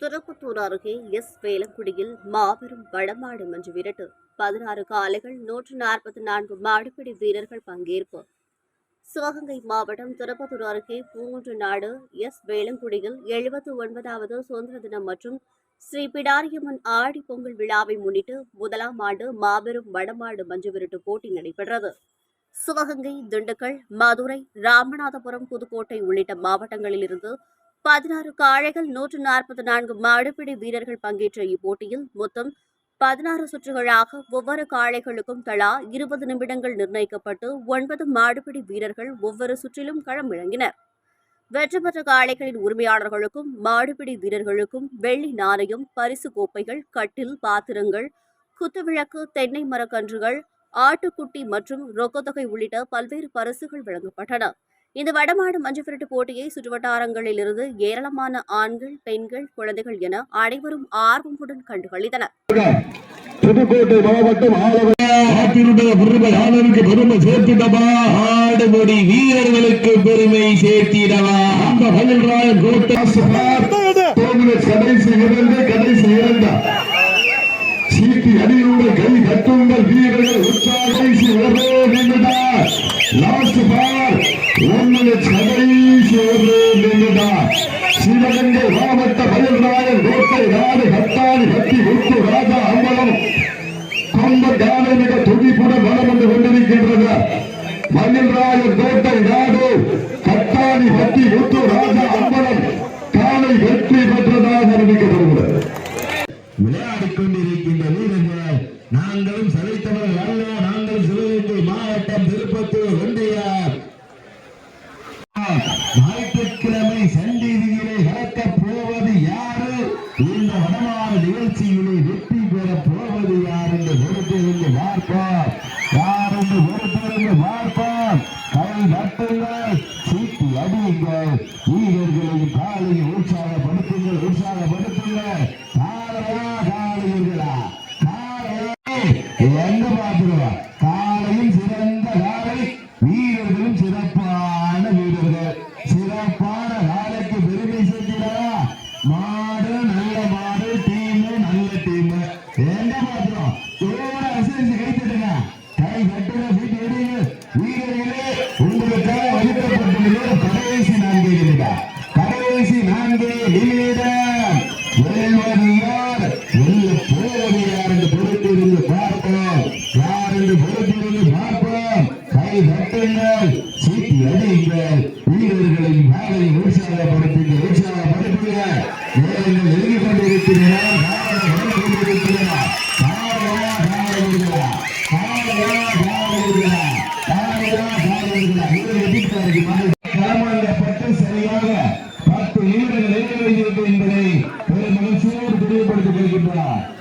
திருப்பத்தூர் அருகே எஸ். வேலங்குடியில் மாபெரும் வடமாடு மஞ்சு விரட்டு. பதினாறு காலைகள் நூற்று நாற்பத்தி நான்கு மாடுபிடி வீரர்கள் பங்கேற்பு. சிவகங்கை மாவட்டம் திருப்பத்தூர் அருகே பூங்குன்று நாடு எஸ். வேலங்குடியில் எழுபத்து ஒன்பதாவது சுதந்திர தினம் மற்றும் ஸ்ரீ பிடாரியம்மன் ஆடி பொங்கல் விழாவை முன்னிட்டு முதலாம் ஆண்டு மாபெரும் வடமாடு மஞ்சு விரட்டு போட்டி நடைபெற்றது. சிவகங்கை திண்டுக்கல் மதுரை ராமநாதபுரம் புதுக்கோட்டை உள்ளிட்ட மாவட்டங்களிலிருந்து பதினாறு காளைகள் நூற்று நாற்பத்தி நான்கு மாடுபிடி வீரர்கள் பங்கேற்ற இப்போட்டியில் மொத்தம் பதினாறு சுற்றுகளாக ஒவ்வொரு காளைகளுக்கும் தலா இருபது நிமிடங்கள் நிர்ணயிக்கப்பட்டு ஒன்பது மாடுபிடி வீரர்கள் ஒவ்வொரு சுற்றிலும் களமிறங்கினர். வெற்றி பெற்ற காளைகளின் உரிமையாளர்களுக்கும் மாடுபிடி வீரர்களுக்கும் வெள்ளி நாணயம் பரிசு கோப்பைகள் கட்டில் பாத்திரங்கள் குத்துவிளக்கு தென்னை மரக்கன்றுகள் ஆட்டுக்குட்டி மற்றும் ரொக்கத்தொகை உள்ளிட்ட பல்வேறு பரிசுகள் வழங்கப்பட்டன. இந்த வடமாடு மஞ்சு விரட்டு போட்டியை சுற்றுவட்டாரங்களிலிருந்து ஏராளமான ஆண்கள் பெண்கள் குழந்தைகள் என அனைவரும் ஆர்வமுடன் கண்டுகளித்தனர் புதுக்கோட்டை மாவட்டம் பெருமை சேர்த்திடவா? ஆடுபடி வீரர்களுக்கு பெருமை சேர்த்திடவா? அந்த கோட்டை கடைசி கடைசி சீட்டி அடியுங்கள் கை கட்டுங்கள் வீரர்கள் உற்சாக சிவகங்கை மாவட்ட மயில்ராயன் கோட்டை நாடு கட்டாணி கட்டி முத்து ராஜா அம்பலம். கொம்ப காலை மிக துடிப்புடன் வளம் வந்து கொண்டிருக்கின்றது. மயில்ராயன் கோட்டை நாடு கத்தாணி கட்டி முத்து ராஜா அம்பலம். காலை வெற்றி பெற்றதாக அறிவிக்கப்படுகிறது. விளையாடிக் கொண்டிருக்கின்ற வீரர்கள் நாங்களும் சளைத்தவர்கள் அல்ல நாங்கள் சிவகங்கை மாவட்டம் திருப்பத்தூர் வீரர்களையும் உற்சாகப்படுத்துங்கள் உற்சாகப்படுத்துங்கள் காலையா காலையா காலையே எங்க பார்த்துருவா? காலையும் சிறந்த காலை வீரர்களும் சிறப்பான வீரர்கள் சிறப்பான காலைக்கு பெருமை சேர்க்கிறா மாடு நல்ல மாடு டீம் நல்ல டீம் எங்க பார்க்கிறோம் ஜோர அசைச்சு கை தட்டுங்க கை தட்டுங்க வீட்டு எடுங்க வீரர்களே உங்களுக்காக ஒதுக்கப்பட்டுள்ள கடைசி நான்கு நிமிடம் கடைசி நான்கு நிமிடம் வெல்வது யார் வெல்ல போவது யார் என்று பொறுத்திருந்து பார்ப்போம். யார் என்று பொறுத்திருந்து பார்ப்போம். கை தட்டுங்கள் சீட்டி அடியுங்கள். வீரர்களின் வேலையை உற்சாகப்படுத்துங்கள் உற்சாகப்படுத்துங்கள். நேரங்கள் நெருங்கிக் கொண்டிருக்கிறீர்கள் காரணம் வந்து கொண்டிருக்கிறீர்கள் காரணமா காரணங்களா காரணமா காரணங்களா காரணமா காரணங்களா இது எதிர்த்தாருக்கு மாதிரி களமாண்டப்பட்டு சரியாக பத்து நிமிடங்கள் இயங்க வேண்டியது என்பதை பெரும் மகிழ்ச்சியோடு தெரியப்படுத்திக்